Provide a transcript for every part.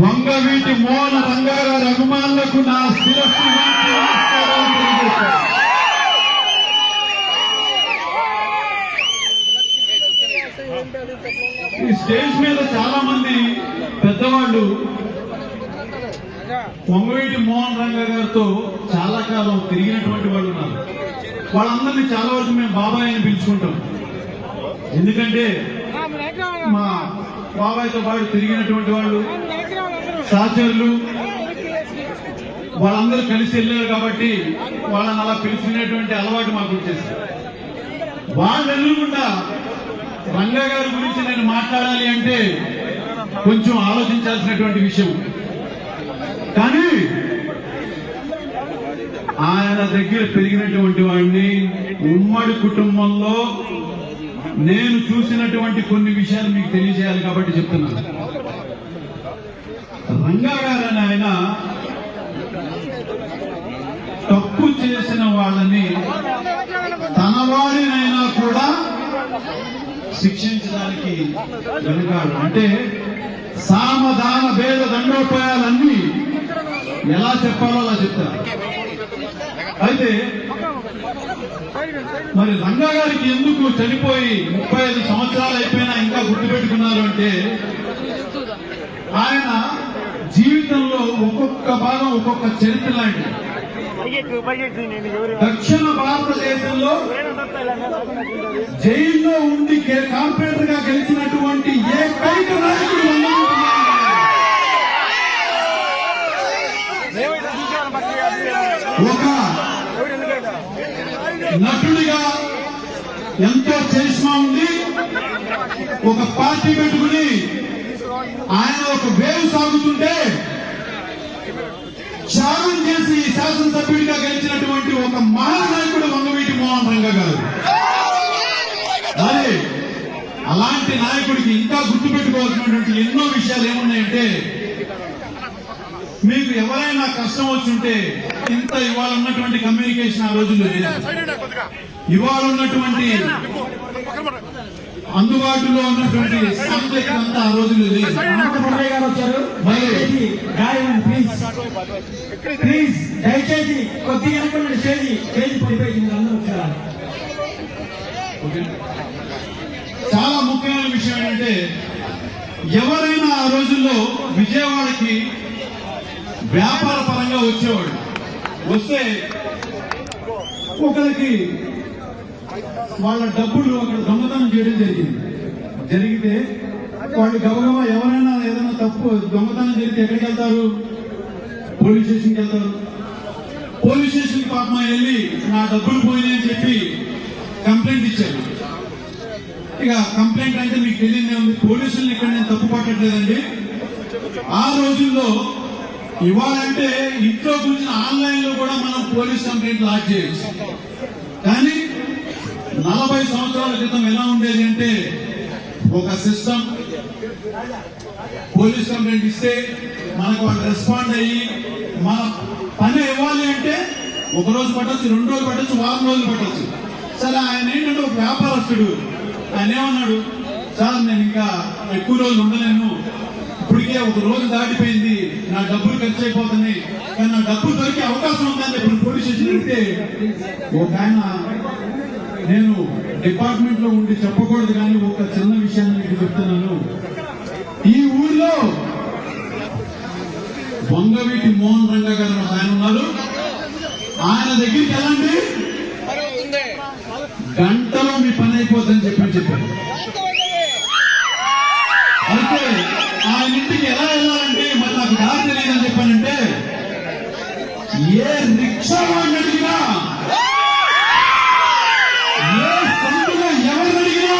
వంగవీటి మోన రంగారావు అభిమానులకు నా శిరస్సు ఈ స్టేజ్ మీద చాలా మంది పెద్దవాళ్ళు పొంగవీటి మోహన్ రంగ గారితో చాలా కాలం తిరిగినటువంటి వాళ్ళు ఉన్నారు. వాళ్ళందరినీ చాలా వరకు మేము బాబాయ్ అని పిలుచుకుంటాం. ఎందుకంటే మా బాబాయ్తో పాటు తిరిగినటువంటి వాళ్ళు సహచరులు వాళ్ళందరూ కలిసి వెళ్ళారు కాబట్టి వాళ్ళని అలా పిలిచినటువంటి అలవాటు మాకు వచ్చేసి వాళ్ళు రంగా గారి గురించి నేను మాట్లాడాలి అంటే కొంచెం ఆలోచించాల్సినటువంటి విషయం. కానీ ఆయన దగ్గర పెరిగినటువంటి వాడిని ఉమ్మడి కుటుంబంలో నేను చూసినటువంటి కొన్ని విషయాలు మీకు తెలియజేయాలి కాబట్టి చెప్తున్నాను. రంగా గారు అని ఆయన తప్పు చేసిన వాళ్ళని తన వారినైనా కూడా శిక్షించడానికి వెనుకాడు. అంటే సామధాన భేద దండోపాయాలన్నీ ఎలా చెప్పాలో అలా చెప్తారు. అయితే మరి రంగా గారికి ఎందుకు చనిపోయి ముప్పై ఐదు సంవత్సరాలు అయిపోయినా ఇంకా గుర్తుపెట్టుకున్నారు అంటే ఆయన జీవితంలో ఒక్కొక్క భాగం ఒక్కొక్క చరిత్ర లాంటిది. దక్షిణ భారతదేశంలో జైల్లో ఉండి కార్పొరేటర్గా గెలిచినటువంటి ఏకైక నాయకుడు ఒక నటుడిగా ఎంతో చరిష్మా ఉంది. ఒక పార్టీ పెట్టుకుని ఆయన ఒక వేవ్ సాగుతుంటే త్యాగం చేసి శాసనసభ్యుడిగా గెలిచినటువంటి ఒక మహానాయకుడు వంగవీటి మోహన్ రంగ గారు. మరి అలాంటి నాయకుడికి ఇంకా గుర్తుపెట్టుకోవాల్సినటువంటి ఎన్నో విషయాలు ఏమున్నాయంటే మీకు ఎవరైనా కష్టం వచ్చుంటే ఇంత ఇవాళ ఉన్నటువంటి కమ్యూనికేషన్ ఆ రోజుల్లో ఇవాళ ఉన్నటువంటి అందుబాటులో ఉన్నటువంటి సాంకేతిక అంతా ఆ గారు వచ్చారు. ప్లీజ్ దయచేసి అందరూ. చాలా ముఖ్యమైన విషయం ఏంటంటే ఎవరైనా ఆ రోజుల్లో విజయవాడకి వ్యాపార పరంగా వచ్చేవాడు వస్తే ఒకరికి వాళ్ళ డబ్బులు అక్కడ దొంగతనం చేయడం జరిగింది. జరిగితే వాళ్ళు గౌరవ ఎవరైనా ఏదైనా తప్పు దొంగతనం జరిగితే ఎక్కడికి వెళ్తారు? పోలీస్ స్టేషన్కి వెళ్తారు. పోలీస్ స్టేషన్ పాపం వెళ్ళి నా డబ్బులు పోయినాయని చెప్పి కంప్లైంట్ ఇచ్చారు. ఇక కంప్లైంట్ అంటే మీకు తెలియదే ఉంది. పోలీసులు ఇక్కడ నేను తప్పు పట్టట్లేదండి. ఆ రోజుల్లో ఇవాళంటే ఇంట్లో కూర్చుని ఆన్లైన్లో కూడా మనం పోలీస్ కంప్లైంట్ లాక్ చేయొచ్చు. కానీ నలభై సంవత్సరాల క్రితం ఎలా ఉండేది అంటే ఒక సిస్టమ్ పోలీస్ కంప్లైంట్ ఇస్తే మనకు వాళ్ళు రెస్పాండ్ అయ్యి మన పని ఇవ్వాలి అంటే ఒక రోజు పట్టొచ్చు రెండు రోజులు పట్టొచ్చు వారం రోజులు పట్టచ్చు. సరే ఆయన ఏంటంటే ఒక వ్యాపారస్తుడు. ఆయన ఏమన్నాడు? సార్ నేను ఇంకా ఎక్కువ రోజులు ఉండలేను. ఇప్పటికే ఒక రోజు దాటిపోయింది. నా డబ్బులు ఖర్చు అయిపోతున్నాయి. కానీ నా డబ్బులు దొరికే అవకాశం ఉందని చెప్పి పోలీస్ స్టేషన్ వెళ్తే ఒక ఆయన నేను డిపార్ట్మెంట్లో ఉండి చెప్పకూడదు కానీ ఒక చిన్న విషయాన్ని మీకు చెప్తున్నాను. ఈ ఊర్లో వంగవీటి మోహన్ రంగ గారు ఆయన ఉన్నారు. ఆయన దగ్గరికి వెళ్ళండి. గంటలో మీ పని అయిపోతుందని చెప్పి చెప్పారు. అయితే ఆయన ఇంటికి ఎలా వెళ్ళాలంటే మరి నాకు దారి తెలియదని చెప్పానంటే ఏ రిక్షా వాడిని అడిగినా ఏ సందులో ఎవరిని అడిగినా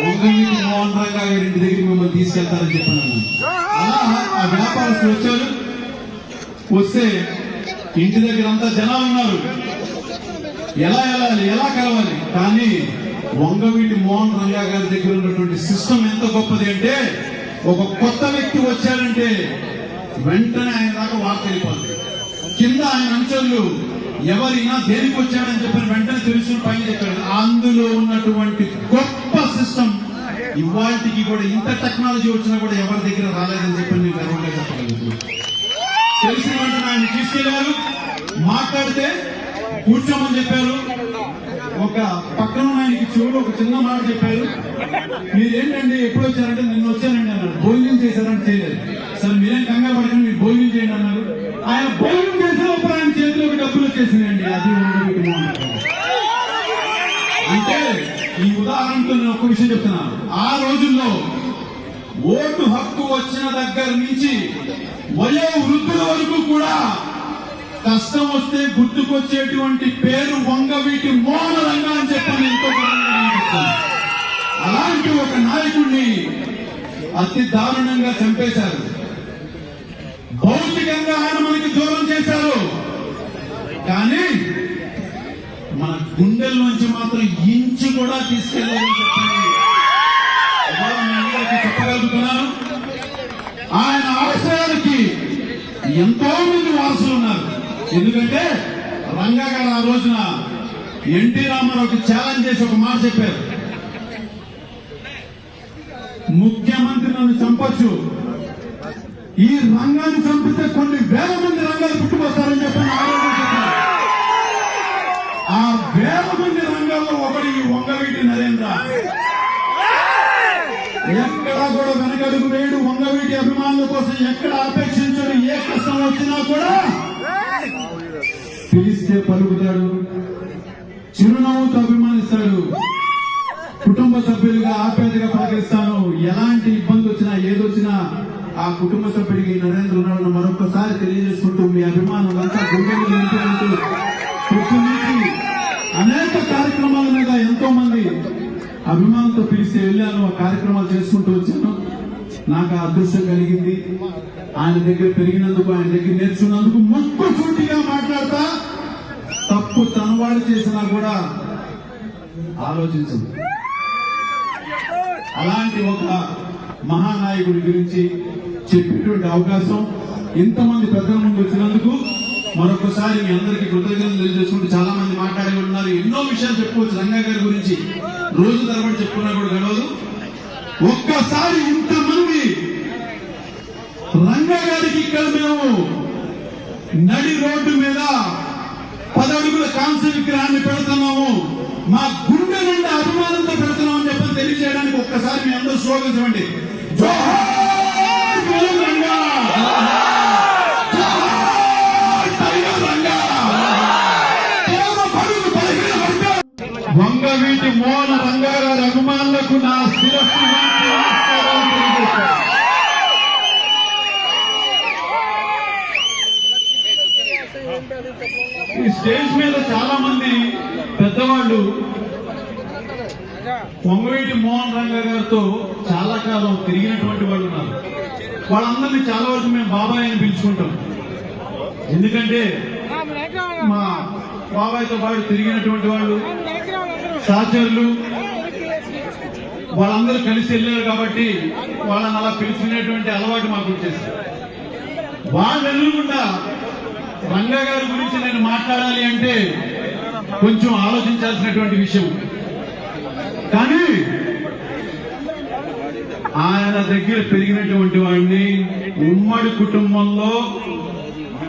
వంగవీటి మోహన్ రంగా గారి ఇంటి దగ్గరికి మిమ్మల్ని తీసుకెళ్తారని చెప్పాను. అలా ఆ వ్యాపారస్తులు వచ్చారు వస్తే ఇంటి దగ్గర అంతా జనాలు ఉన్నారు. ఎలా వెళ్ళాలి ఎలా కలవాలి? కానీ వంగవీటి మోహన్ రంగా గారి దగ్గర ఉన్నటువంటి సిస్టమ్ ఎంత గొప్పది అంటే ఒక కొత్త వ్యక్తి వచ్చాడంటే వెంటనే ఆయన దాకా వార్త వెళ్ళిపోతుంది కింద ఆయన అనుచరులు ఎవరైనా దేనికి వచ్చాడని చెప్పిన వెంటనే తెలుసుకుని పైన చెప్పాడు. అందులో ఉన్నటువంటి గొప్ప సిస్టమ్ కూడా ఇంత టెక్నాలజీ వచ్చినా కూడా ఎవరి దగ్గర రాలేదని చెప్పి నేను గర్వంగా చెప్పగలుగుతున్నాను. తెలిసిన వెంటనే ఆయన తీసుకెళ్ళారు. మాట్లాడితే కూర్చోమని చెప్పారు. ఒక పక్కన ఉన్న ఆయనకి చెవులు ఒక చిన్న మాట చెప్పారు. మీరేంటండి ఎప్పుడు వచ్చారంటే నిన్న వచ్చానండి అన్నారు. భోజనం చేశారని చేయలేదు. సార్ మీరేం కంగారు పడకండి మీరు భోజనం చేయండి అన్నారు. ఆయన భోజనం చేసిన ఆయన చేతిలో డబ్బులు వచ్చేసిందండి అది ఉండదు అంటే ఈ ఉదాహరణతో నేను ఒక విషయం చెప్తున్నాను ఆ రోజుల్లో ఓటు హక్కు వచ్చిన దగ్గర నుంచి వయో వృద్ధుల వరకు కూడా కష్టం వస్తే గుర్తుకొచ్చేటువంటి పేరు వంగవీటి మోహన రంగా అని చెప్పని ఎంతో అలాంటి ఒక నాయకుడిని అతి దారుణంగా చంపేశారు. భౌతికంగా ఆయన మనకి దూరం చేశారు. కానీ గుండెల గుండెల్లోంచి మాత్రం ఇంచు కూడా తీసుకెళ్ళాలని చెప్పండి చెప్పగలుగుతున్నాను. ఆయన ఆశయానికి ఎంతో మంది వారసులు ఉన్నారు. ఎందుకంటే రంగా గారు ఆ రోజున ఎన్టీ రామారావుకి ఛాలెంజ్ చేసి ఒక మాట చెప్పారు. ముఖ్యమంత్రి నన్ను చంపొచ్చు. ఈ రంగాన్ని చంపితే కొన్ని వేల మంది రంగాలు పుట్టుకొస్తారని చెప్పారు. మంది రంగాల్లో ఒకటి వంగవీటి నరేంద్ర. ఎక్కడా కూడా వెనకడుగు వేడు వంగవీటి అభిమానుల కోసం ఎక్కడ అపేక్షించడు ఏ కష్టం వచ్చినా కూడా పిలిస్తే పలుకుతాడు. చిరునవ్వుతో అభిమానిస్తాడు. కుటుంబ సభ్యులుగా ఆప్యాయతగా పలకరిస్తాను. ఎలాంటి ఇబ్బంది వచ్చినా ఏదొచ్చినా ఆ కుటుంబ సభ్యుడికి నరేంద్ర ఉన్నాడని మరొకసారి తెలియజేసుకుంటూ మీ అభిమానులంతా గుండెలు నింపుకుంటూ కార్యక్రమాల మీద ఎంతో మంది అభిమానంతో పిలిచి వెళ్ళాను ఆ కార్యక్రమాలు చేసుకుంటూ వచ్చాను. నాకు ఆ అదృష్టం కలిగింది. ఆయన దగ్గర పెరిగినందుకు ఆయన దగ్గర నేర్చుకున్నందుకు మొక్కు సూటిగా మాట్లాడతా తప్పు తనవాడు చేసినా కూడా ఆలోచించదు అలాంటి ఒక మహానాయకుడి గురించి చెప్పేటువంటి అవకాశం ఇంతమంది పెద్దల ముందు వచ్చినందుకు మరొకసారి మీ అందరికీ కృతజ్ఞతలు తెలియజేసుకుంటూ చాలా మంది మాట్లాడి ఉన్నారు. ఎన్నో విషయాలు చెప్పుకోవచ్చు రంగా గారి గురించి. రోజు తరబడి చెప్పుకున్నా కూడా గడవదు. ఒక్కసారి ఇంతమంది రంగా గారికి ఇక్కడ మేము నడి రోడ్డు మీద పదడుగుల కాంస్య విగ్రహాన్ని పెడుతున్నాము. మా గుండె నుండి అభిమానంతో పెడుతున్నాం అని చెప్పని తెలియజేయడానికి ఒక్కసారి మీ అందరూ స్లోగన్స్ ఇవ్వండి. జోహార్! రంగా! జోహార్! వీటి మోన రంగారావు అభిమానులకు నా శిరస్సు ఈ స్టేజ్ మీద చాలా మంది పెద్దవాళ్ళు పొంగవీటి మోహన్ రంగ గారితో చాలా కాలం తిరిగినటువంటి వాళ్ళు ఉన్నారు. వాళ్ళందరినీ చాలా వరకు మేము బాబాయ్ అని పిలుచుకుంటాం. ఎందుకంటే మా బాబాయ్తో పాటు తిరిగినటువంటి వాళ్ళు సహచరులు వాళ్ళందరూ కలిసి వెళ్ళారు కాబట్టి వాళ్ళని అలా పిలుచుకునేటువంటి అలవాటు మాకు వచ్చేసింది. వాళ్ళు రంగా గారి గురించి నేను మాట్లాడాలి అంటే కొంచెం ఆలోచించాల్సినటువంటి విషయం. కానీ ఆయన దగ్గర పెరిగినటువంటి వాడిని ఉమ్మడి కుటుంబంలో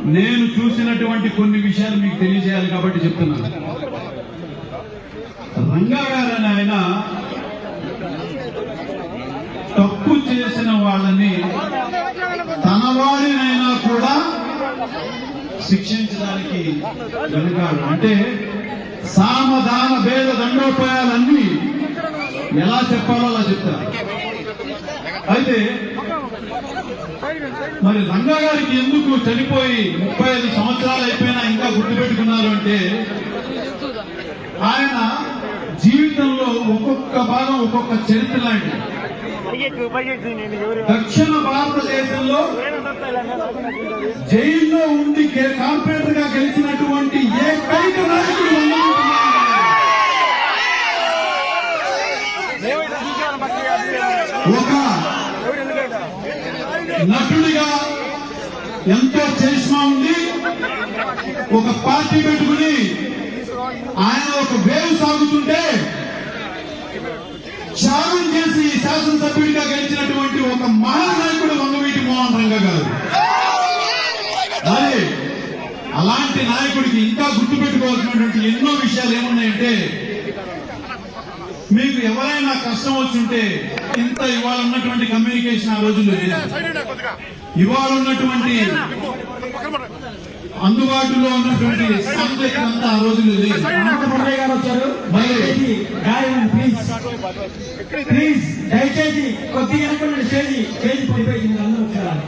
నేను చూసినటువంటి కొన్ని విషయాలు మీకు తెలియజేయాలి కాబట్టి చెప్తున్నాను. రంగా గారు ఆయన తప్పు చేసిన వాళ్ళని తన వాడినైనా కూడా శిక్షించడానికి వెనుకాడు. అంటే సామధాన భేద దండోపాయాలన్నీ ఎలా చెప్పాలో అలా చెప్తారు. అయితే మరి రంగా గారికి ఎందుకు చనిపోయి ముప్పై ఐదు సంవత్సరాలు అయిపోయినా ఇంకా గుర్తుపెట్టుకున్నారు అంటే ఆయన జీవితంలో ఒక్కొక్క భాగం ఒక్కొక్క చరిత్ర లాంటిది. దక్షిణ భారతదేశంలో జైల్లో ఉండి కార్పొరేటర్గా గెలిచినటువంటి ఏకైక నాయకుడు ఒక నటుడిగా ఎంతో చరిష్మా ఉంది. ఒక పార్టీ పెట్టుకుని ఆయన ఒక వేవ్ సాగుతుంటే త్యాగం చేసి శాసనసభ్యుడిగా గెలిచినటువంటి ఒక మహానాయకుడు వంగవీటి మోహన్ రంగ గారు. మరి అలాంటి నాయకుడికి ఇంకా గుర్తుపెట్టుకోవాల్సినటువంటి ఎన్నో విషయాలు ఏమున్నాయంటే మీకు ఎవరైనా కష్టం వచ్చుంటే ఇంత ఇవాళ ఉన్నటువంటి కమ్యూనికేషన్ ఆ రోజుల్లో ఇవాళ ఉన్నటువంటి అందుబాటులో ఉన్నటువంటి సబ్జెక్ట్ అంతా ఆ రోజు వచ్చారు. దయచేసి ప్లీజ్ దయచేసి కొద్దిగా అనుకున్న అందరూ వచ్చారు.